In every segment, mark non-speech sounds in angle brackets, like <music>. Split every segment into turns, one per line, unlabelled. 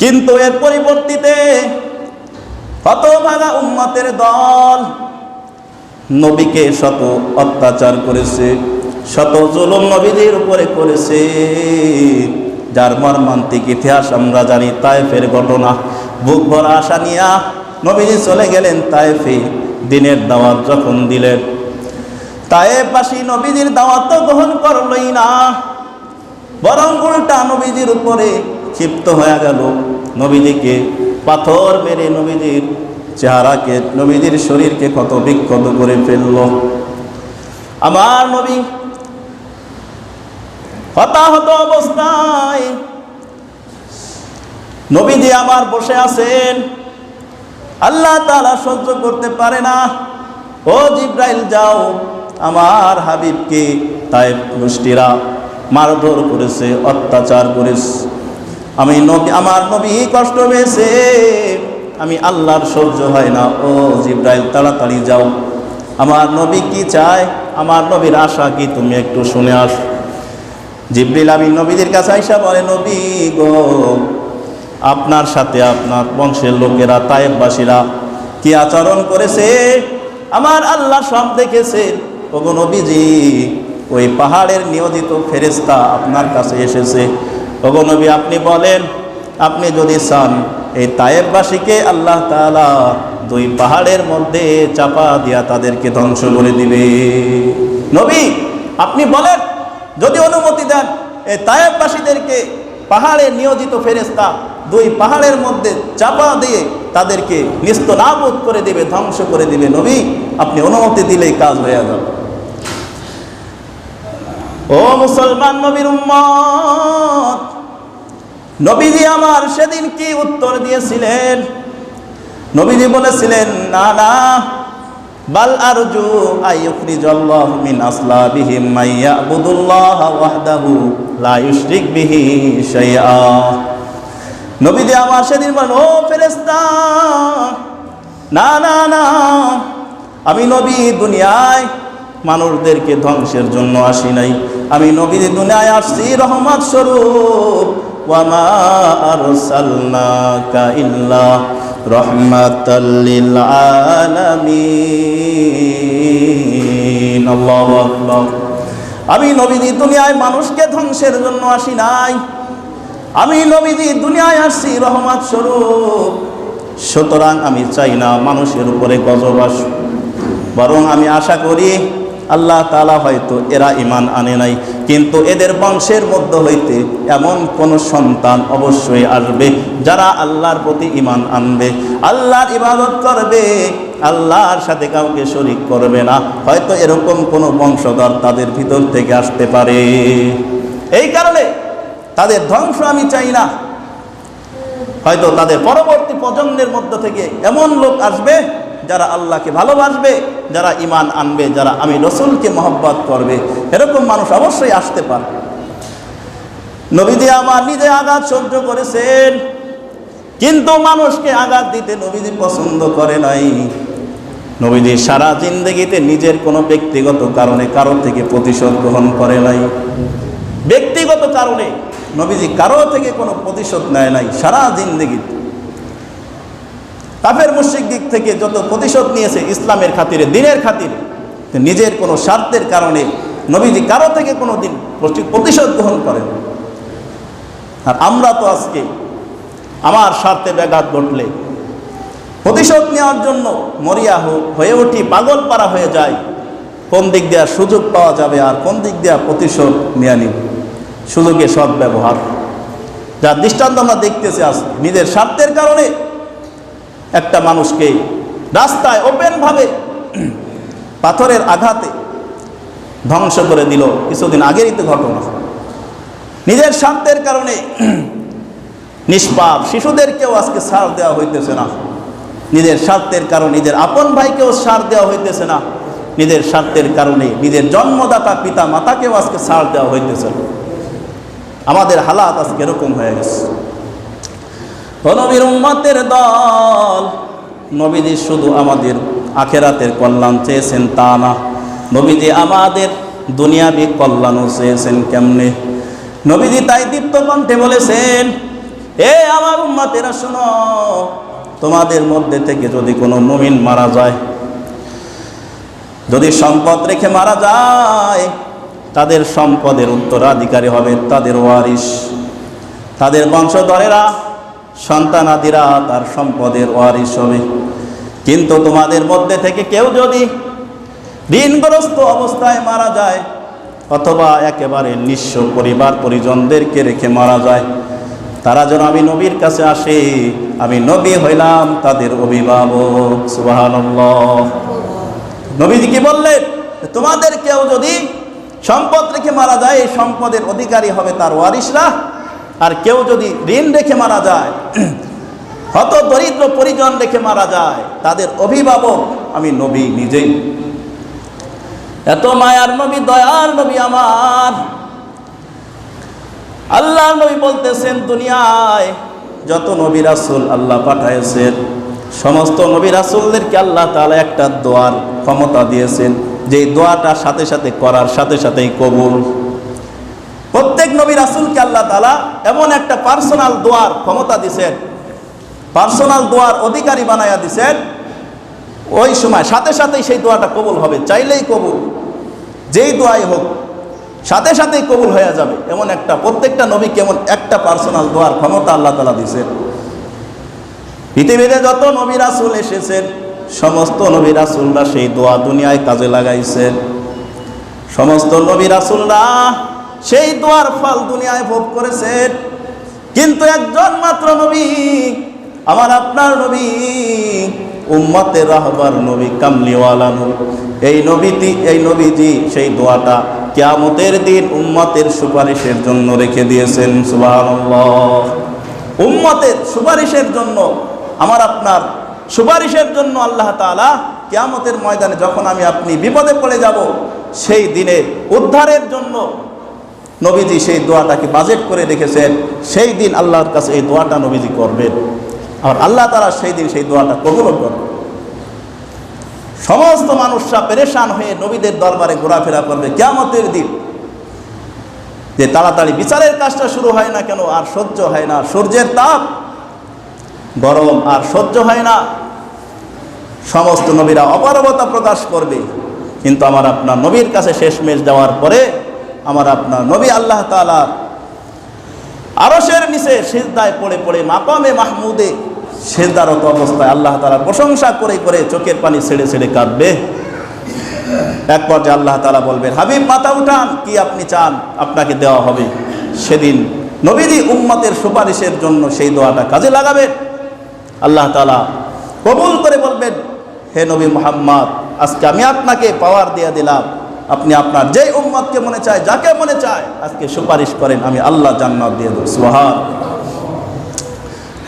কিন্তু এর পরিবর্তিতে হতভাগা উম্মতের দল নবীকে শত অত্যাচার করেছে, শত জুলুম নবীদের উপরে করেছে। যার মর্মান্তিক ইতিহাস আমরা জানি, তায়েফের ঘটনা। বুক ভরা আশা নিয়া নবীজি চলে গেলেন তায়েফে দিনের দাওয়াত যখন দিলেন। তায়েফবাসী নবীজির দাওয়াত তো গ্রহণ করলই না, বরং উল্টা নবীজির উপরে ক্ষিপ্ত হয়ে গেল নবীজিকে। পাথর মেরে নবীজির চেহারাকে, নবীজির শরীরকে কত বিক্ষত করে ফেলল। আমার নবী হতাহত অবস্থায় নবীজি আমার বসে আছেন। আল্লাহ তালা সহ্য করতে পারে না। ও জিব্রাইল, যাও, আমার হাবিবকে তাই গোষ্ঠীরা মারধর করেছে, অত্যাচার করেছে। আমি নবী আমার নবী কষ্ট পেয়েছে। আমি আল্লাহর সহ্য হয় না। ও জিব্রাইল, তাড়াতাড়ি যাও। আমার নবী কি চায়? আমার নবীর আশা কি? তুমি একটু শুনে আস। জিব্রিল আমি নবীদের কাছে আইসা বলে, নবী গো, আপনার সাথে আপনার বংশের লোকেরা, তায়েববাসীরা কি আচরণ করেছে? আমার আল্লাহ সব দেখেছে। ওগো নবীজি, ওই পাহাড়ের নিয়োজিত ফেরেস্তা আপনার কাছে এসেছে। নবী, আপনি বলেন, আপনি যদি চান এই তায়েববাসীকে আল্লাহ তাআলা দুই পাহাড়ের মধ্যে চাপা দিয়া তাদেরকে ধ্বংস করে দিবে। নবী, আপনি বলেন, যদি অনুমতি দেন, এই তায়েববাসীদেরকে পাহাড়ে নিয়োজিত ফেরেস্তা দুই পাহাড়ের মধ্যে চাপা দিয়ে তাদেরকে নিস্ত নাবোধ করে দিবে, ধ্বংস করে দিবে। নবী, আপনি অনুমতি দিলেই কাজ হয়ে যাবে। ও মুসলমান নবীর উম্মত নবীজি আমার সেদিন কি উত্তর দিয়েছিলেন? নবীজি বলেছিলেন, না না। বাল আরজু আইয়ুখরিজাল্লাহু মিন আসলাবিহিম মাইয়াবুদুল্লাহ ওয়াহদাহু লা ইউশরিক বিহি শাইআ। নবীজি আমার সেদিন বলেন, ও ফেরেশতা, না না না। আমি নবী দুনিয়ায় মানুষদেরকে ধ্বংসের জন্য আসি নাই। আমি নবী দুনিয়ায় আসছি, রহমত স্বরূপ। আমি নবীজি দুনিয়ায় মানুষকে ধ্বংসের জন্য আসি নাই। আমি নবীজি দুনিয়ায় আসছি, রহমত স্বরূপ। সুতরাং আমি চাই না মানুষের উপরে গজব বরং আমি আশা করি আল্লাহ তালা হয়তো এরা ইমান আনে নাই, কিন্তু এদের বংশের মধ্যে হইতে এমন কোন সন্তান অবশ্যই আসবে যারা আল্লাহর প্রতি ইমান আনবে। আল্লাহর ইবাদত করবে, আল্লাহর সাথে কাউকে শরিক করবে না। হয়তো এরকম কোনো বংশধর তাদের ভিতর থেকে আসতে পারে। এই কারণে তাদের ধ্বংস আমি চাই না। হয়তো তাদের পরবর্তী প্রজন্মের মধ্য থেকে এমন লোক আসবে যারা আল্লাহকে ভালোবাসবে, যারা ইমান আনবে, যারা আমি রসুলকে মহব্বত করবে, এরকম মানুষ অবশ্যই আসতে পারে নবীজি আমার নিজে আঘাত সহ্য করেছেন, কিন্তু মানুষকে আঘাত দিতে নবীজি পছন্দ করে নাই। নবীজি সারা জিন্দগিতে নিজের কোনো ব্যক্তিগত কারণে কারও থেকে প্রতিশোধ গ্রহণ করে নাই। ব্যক্তিগত কারণে নবীজি কারও থেকে কোনো প্রতিশোধ নেয় নাই, সারা জিন্দগিতে। কাফের মুশ্রিক দিক থেকে যত প্রতিশোধ নিয়েছে ইসলামের খাতিরে, দিনের খাতিরে নিজের কোনো স্বার্থের কারণে নবীজি কারও থেকে কোনো দিন প্রতিশোধ গ্রহণ করেন আর আমরা তো আজকে আমার স্বার্থে ব্যাঘাত ঘটলে, প্রতিশোধ নেওয়ার জন্য মরিয়া হো- হয়ে উঠি, পাগল পারা হয়ে যায় কোন দিক দেওয়ার সুযোগ পাওয়া যাবে আর কোন দিক দেওয়া প্রতিশোধ নেওয়া নিব? সুযোগে সদ্ব্যবহার। ব্যবহার যার দৃষ্টান্ত আমরা দেখতেছি আজ নিজের স্বার্থের কারণে একটা মানুষকে রাস্তায় ওপেনভাবে পাথরের আঘাতে ধ্বংস করে দিল। কিছুদিন আগেরই তো ঘটনা। নিজের স্বার্থের কারণে নিষ্পাপ শিশুদেরকেও আজকে সার দেওয়া হইতেছে না। নিজের স্বার্থের কারণে নিজের আপন ভাইকেও সার দেওয়া হইতেছে না। নিজের স্বার্থের কারণে নিজের জন্মদাতা পিতা মাতাকেও আজকে সার দেওয়া হইতেছে না। আমাদের হালাত আজকে এরকম হয়ে গেছে। নবীর উম্মতের দল। নবীজি শুধু আমাদের আখেরাতের কল্যাণ চেয়েছেন তা না, নবীজি আমাদের দুনিয়াবি কল্যাণও চেয়েছেন কেমনে? নবীজি তাই দীপ্ত কণ্ঠে বলেছেন, এ আমার উম্মাতেরা শোনো, তোমাদের মধ্যে থেকে যদি কোনো মুমিন মারা যায়, যদি সম্পদ রেখে মারা যায়, তাদের সম্পদের উত্তরাধিকারী হবে তাদের ওয়ারিস তাদের বংশধরেরা সন্তানাদিরা তার সম্পদের ওয়ারিস হবে। কিন্তু তোমাদের মধ্যে থেকে কেউ যদি ঋণগ্রস্ত অবস্থায় মারা যায়, অথবা একেবারে নিঃস্ব পরিবার পরিজনদেরকে রেখে মারা যায়, তারা যেন আমি নবীর কাছে আসে, আমি নবী হইলাম তাদের অভিভাবক, সুবহানাল্লাহ। নবীজি কি বললেন? তোমাদের কেউ যদি সম্পদ রেখে মারা যায়, এই সম্পদের অধিকারী হবে তার ওয়ারিসরা আর কেউ যদি ঋণ রেখে মারা যায়, <clears throat> হত দরিদ্র পরিজন রেখে মারা যায়, তাদের অভিভাবক আমি নবী নিজেই। এত মায়ার নবী, দয়ার নবী আমার। আল্লাহ নবী বলতেছেন, দুনিয়ায় যত নবী রাসুল আল্লাহ পাঠাইছেন সমস্ত নবী রাসুলদেরকে আল্লাহ তাআলা একটা দোয়ার ক্ষমতা দিয়েছেন। যে দোয়াটা সাথে সাথে করার সাথে সাথেই কবুল। প্রত্যেক নবী রাসুলকে আল্লাহ তাআলা এমন একটা পার্সোনাল দোয়ার ক্ষমতা দিছেন। পার্সোনাল দোয়ার অধিকারী বানাইয়া দিছেন। ওই সময় সাথে সাথেই সেই দোয়াটা কবুল হবে, চাইলেই কবুল। যেই দোয়াই হোক, সাথে সাথেই কবুল হয়ে যাবে। এমন একটা প্রত্যেকটা নবী কেমন একটা পার্সোনাল দোয়ার ক্ষমতা আল্লাহ তালা দিছেন। পৃথিবীতে যত নবী রাসুল এসেছেন, সমস্ত নবী রাসুলরা সেই দোয়া দুনিয়ায় কাজে লাগাইছেন। সমস্ত নবী রাসুলরা সেই দোয়ার ফল দুনিয়ায় ভোগ করেছেন। কিন্তু একজন মাত্র নবী, আমার আপনার নবী, উম্মতের রাহবার নবী, কামলিওয়ালা নবী। এই নবীটি, এই নবীজি সেই দোয়াটা কিয়ামতের দিন উম্মতের সুপারিশের জন্য রেখে দিয়েছেন, সুবহানাল্লাহ। উম্মতের সুপারিশের জন্য, আমার আপনার সুপারিশের জন্য আল্লাহ তাআলা কিয়ামতের ময়দানে যখন আমি আপনি বিপদে পড়ে যাব, সেই দিনে উদ্ধারের জন্য নবীজি সেই দোয়াটাকে বাজেট করে রেখেছেন, সেই দিন আল্লাহর কাছে এই দোয়াটা নবীজি করবেন। আর আল্লাহ তারা সেই দিন সেই দোয়াটা কবুল করবে সমস্ত মানুষরা পেরেশান হয়ে নবীদের দরবারে ঘোরাফেরা করবে কেমতের দিন। যে তাড়াতাড়ি বিচারের কাজটা শুরু হয় না কেন, আর সহ্য হয় না। সূর্যের তাপ, গরম, আর সহ্য হয় না। সমস্ত নবীরা অপারবতা প্রকাশ করবে। কিন্তু আমার আপনার নবীর কাছে শেষমেশ যাওয়ার পরে আমার আপনার নবী আল্লাহ তালার আরসের নিচে সিজদায় পড়ে পড়ে মাকামে মাহমুদে সেজদারত অবস্থায় আল্লাহ তালার প্রশংসা করে করে চোখের পানি ছেড়ে ছেড়ে কাঁদবে। এক পর্যায়ে আল্লাহ তালা বলবেন, হাবিব, মাথা উঠান, কি আপনি চান? আপনাকে দেওয়া হবে। সেদিন নবীজি উম্মতের সুপারিশের জন্য সেই দোয়াটা কাজে লাগাবেন। আল্লাহ তালা কবুল করে বলবেন, হে নবী মোহাম্মদ, আজকে আমি আপনাকে পাওয়ার দিয়ে দিলাম। আপনি আপনার যেই উম্মতকে মনে চায়, যাকে মনে চায়, আজকে সুপারিশ করেন, আমি আল্লাহ জান্নাত দিয়ে দেব। সুহান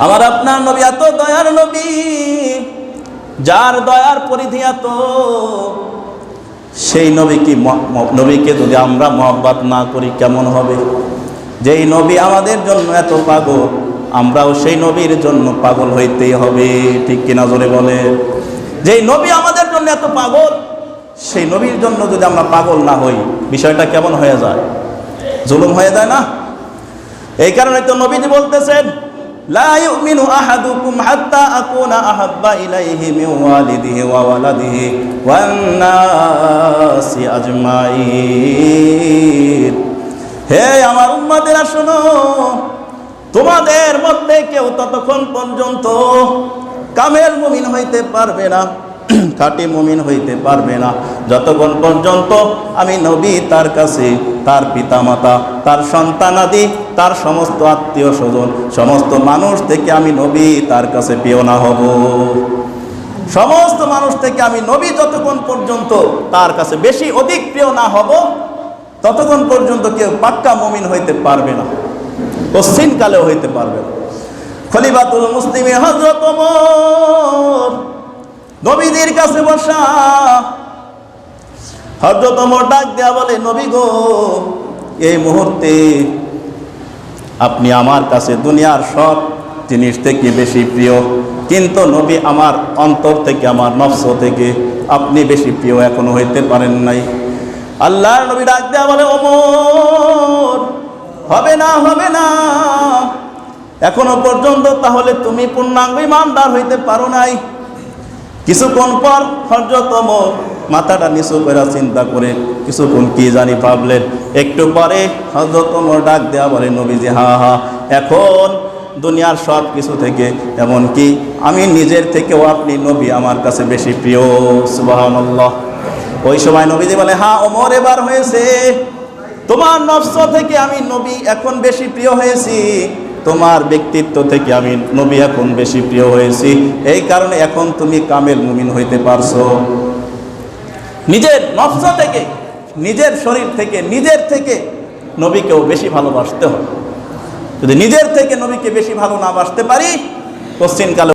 আমার আপনার নবী এত দয়ার নবী, যার দয়ার পরিধি এত, সেই নবী কি নবীকে যদি আমরা মহব্বত না করি, কেমন হবে? যেই নবী আমাদের জন্য এত পাগল, আমরাও সেই নবীর জন্য পাগল হইতেই হবে। ঠিক কিনা জোরে বলে যেই নবী আমাদের জন্য এত পাগল সেই নবীর জন্য যদি আমরা পাগল না হই, বিষয়টা কেমন হয়ে যায়? জুলুম হয়ে যায় না? এই কারণে তো নবীজি বলতেছেন হে আমার উম্মতেরা, শোনো, তোমাদের মধ্যে কেউ ততক্ষণ পর্যন্ত কামের মুমিন হইতে পারবে না। খাঁটি মুমিন হইতে পারবে না। যতক্ষণ পর্যন্ত আমি নবী, তার কাছে, তার পিতামাতা, তার সন্তানাদি তার সমস্ত আত্মীয় স্বজন, সমস্ত মানুষ থেকে আমি নবী, তার কাছে পেও না হব। সমস্ত মানুষ থেকে আমি নবী যতক্ষণ পর্যন্ত, তার কাছে বেশি অধিক প্রিয় না হব, ততক্ষণ পর্যন্ত কেউ পাক্কা মুমিন হইতে পারবে না। কশ্চিন কালেও হইতে পারবে না। খলিবাতুল মুসলিমে হজরত নবীদের কাছে বসা। হজরত ওমর ডাক দেয়া বলে, নবী গো, এই মুহূর্তে আপনি আমার কাছে দুনিয়ার সব জিনিস থেকে বেশি প্রিয়। কিন্তু নবী আমার অন্তর থেকে, আমার নফস থেকে আপনি বেশি প্রিয়, এখনও হইতে পারেন নাই। আল্লাহর নবী ডাক দেয়া বলে অমর হবে না হবে না। এখনও পর্যন্ত তাহলে তুমি পূর্ণাঙ্গ ইমানদার হইতে পারো নাই। কিছুক্ষণ পর হরজতম মাথাটা নিচু করে চিন্তা করে, কিছুক্ষণ কি জানি ভাবলেন। একটু পরে হরজতম ডাক দেওয়া বলে, নবীজি, হা হা, এখন দুনিয়ার সব কিছু থেকে এমনকি আমি নিজের থেকেও আপনি নবী আমার কাছে বেশি প্রিয়, সুবহানাল্লাহ। ওই সময় নবীজি বলে হ্যাঁ ওমর এবার হয়েছে। তোমার নফস থেকে আমি নবী এখন বেশি প্রিয় হয়েছি। তোমার ব্যক্তিত্ব থেকে আমি নবী এখন বেশি প্রিয় হয়েছি। এই কারণে এখন তুমি কামেল মুমিন হইতে পারছ। নিজের নফস থেকে, নিজের শরীর থেকে, নিজের থেকে নবীকেও বেশি ভালোবাসতে হবে। যদি নিজের থেকে নবীকে বেশি ভালো না বাসতে পারি, পশ্চিমকালে